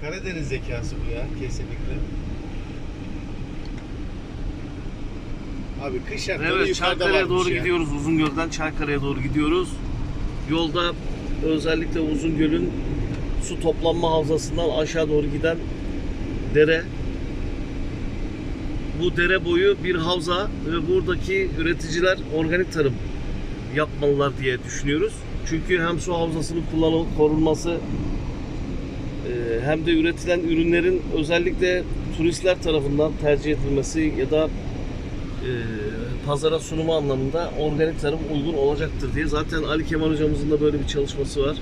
Karadeniz zekası bu ya kesinlikle. Abi kış şartları Evet yukarıda varmış doğru ya. gidiyoruz. Uzungöl'den Çaykara'ya doğru gidiyoruz. Yolda özellikle Uzungöl'ün su toplanma havzasından aşağı doğru giden dere. Bu dere boyu bir havza ve buradaki üreticiler organik tarım yapmalılar diye düşünüyoruz. Çünkü hem su havzasının kullanıl korunması hem de üretilen ürünlerin özellikle turistler tarafından tercih edilmesi ya da e, pazara sunumu anlamında organik tarım uygun olacaktır diye. Zaten Ali Kemal hocamızın da böyle bir çalışması var.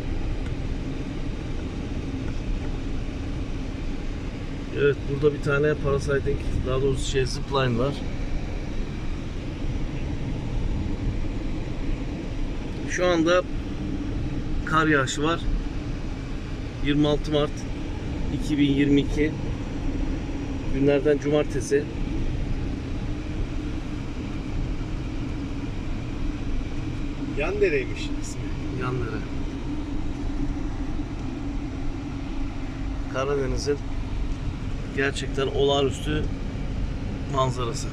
Evet burada bir tane parasiding daha doğrusu şey zipline var. Şu anda kar yağışı var. 26 Mart 2022 günlerden cumartesi. Yan dereymiş ismi. Yanları. Karadeniz'in gerçekten olağanüstü manzarası.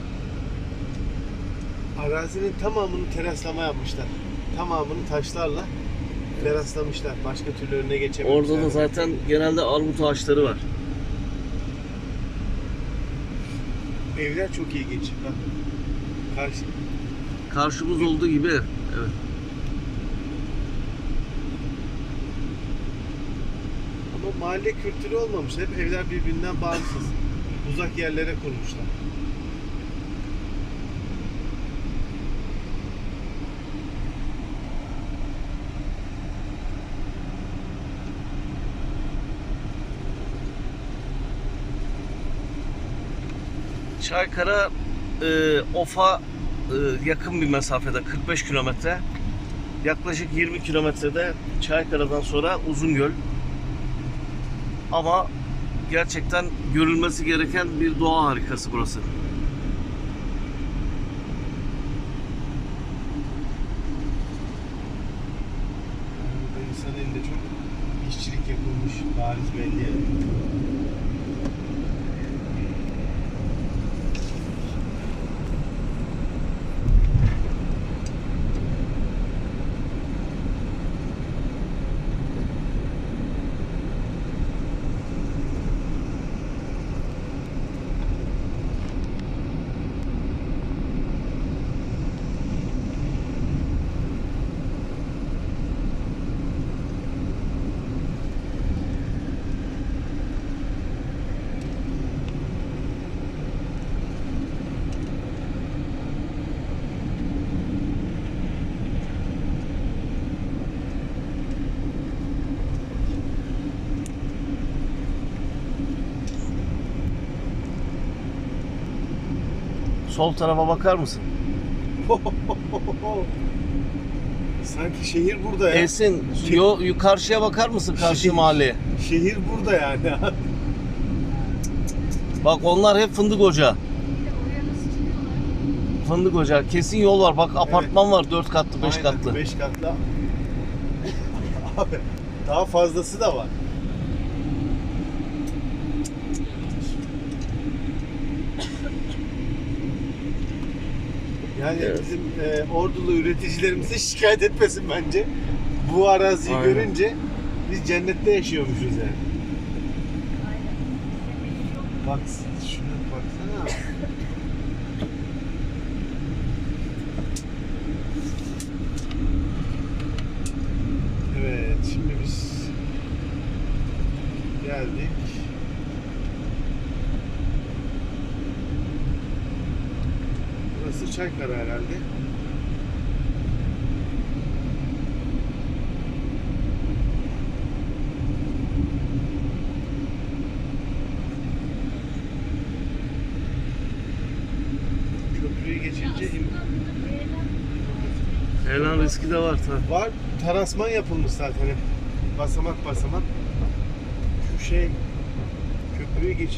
Arazinin tamamını teraslama yapmışlar. Tamamını taşlarla teraslamışlar. Başka türlü önüne geçememişler. Orada da zaten genelde armut ağaçları var. Evler çok ilginç. Bak. Karşı. Karşımız olduğu gibi ev. Evet. Ama mahalle kültürü olmamış. Hep evler birbirinden bağımsız. Uzak yerlere kurmuşlar. Çaykara e, Of'a e, yakın bir mesafede 45 kilometre. Yaklaşık 20 kilometrede Çaykara'dan sonra Uzungöl. Ama gerçekten görülmesi gereken bir doğa harikası burası. Burada insan elinde çok işçilik yapılmış. Bariz belli Sol tarafa bakar mısın? Sanki şehir burada ya. Esin, yo, yu- karşıya bakar mısın karşı Şey- mahalleye? Şehir burada yani. Bak onlar hep fındık ocağı. Fındık ocağı. Kesin yol var. Bak apartman var 4 katlı, 5 Aynen, katlı. Beş katlı. Abi daha fazlası da var. Yani Evet. bizim e, ordulu üreticilerimize şikayet etmesin bence. Bu araziyi Aynen. görünce biz cennette yaşıyormuşuz yani. Bak şuna baksana. Evet, şimdi biz geldik. Çaykara herhalde. Köprüyü geçince Elan riski de var tabii. var. Terasman yapılmış zaten hep. Basamak basamak. Şu şey köprüyü geç